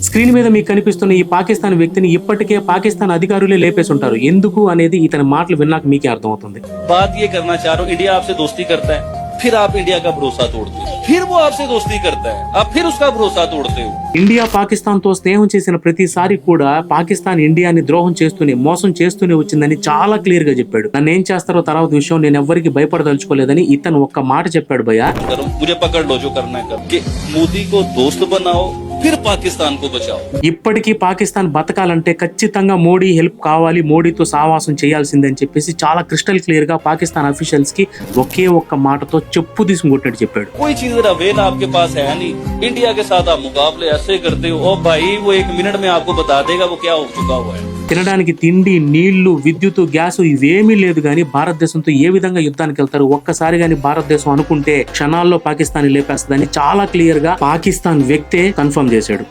Screen మీద మీకు కనిపిస్తున్న ఈ పాకిస్తాన్ వ్యక్తిని ఇప్పటికే పాకిస్తాన్ అధికారులే లేపేసి ఉంటారు ఎందుకు అనేది ఇతని మాటలు విన్నాక మీకే అర్థమవుతుంది बात ये करना चाह रहा हूँ इंडिया आपसे दोस्ती करता है फिर आप इंडिया का भरोसा तोड़ते हो फिर वो आपसे दोस्ती करता है आप फिर उसका भरोसा तोड़ते हो ఇండియా పాకిస్తాన్ తో స్నేహం చేసిన ప్రతిసారి కూడా పాకిస్తాన్ ఇండియాని ద్రోహం చేస్తూనే మోసం చేస్తూనే వచ్చిందని చాలా క్లియర్ గా చెప్పాడు నన్ను ఏం చేస్తారో తర్వాత విషయం నేను ఎవ్వరికి భయపడదలుచుకోలేదని ఇతను ఒక్క మాట చెప్పాడు భయ్య करो मुझे पकड़ लो जो करना है कर कि मोदी को दोस्त बनाओ फिर पाकिस्तान को बचाओ ఇప్పటికీ పాకిస్తాన్ బతకాలంటే ఖచ్చితంగా మోడీ హెల్ప్ కావాలి మోడీతో సావాసం చేయాల్సిందని చెప్పేసి చాలా క్రిస్టల్ క్లియర్ గా పాకిస్తాన్ అఫీషియల్స్ కి ఒకే ఒక్క మాటతో చెప్పు తీసుకొట్టినట్టు చెప్పాడు कोई चीज रवेल आपके पास है नहीं इंडिया के साथ आप मुकाबले ऐसे करते हो ओ भाई वो एक मिनट में आपको बता देगा वो क्या हो चुका हुआ है తినడానికి తిండి నీళ్ళు విద్యుత్ గ్యాస్ ఇవేమీ లేదు కానీ భారతదేశంతో ఏ విధంగా యుద్ధానికి వెళ్తారు? ఒక్కసారి గాని భారతదేశం అనుకుంటే క్షణాల్లో పాకిస్తాన్ లేపేస్తుందని చాలా క్లియర్గా పాకిస్తాన్ వ్యక్తే కన్ఫర్మ్ చేశాడు.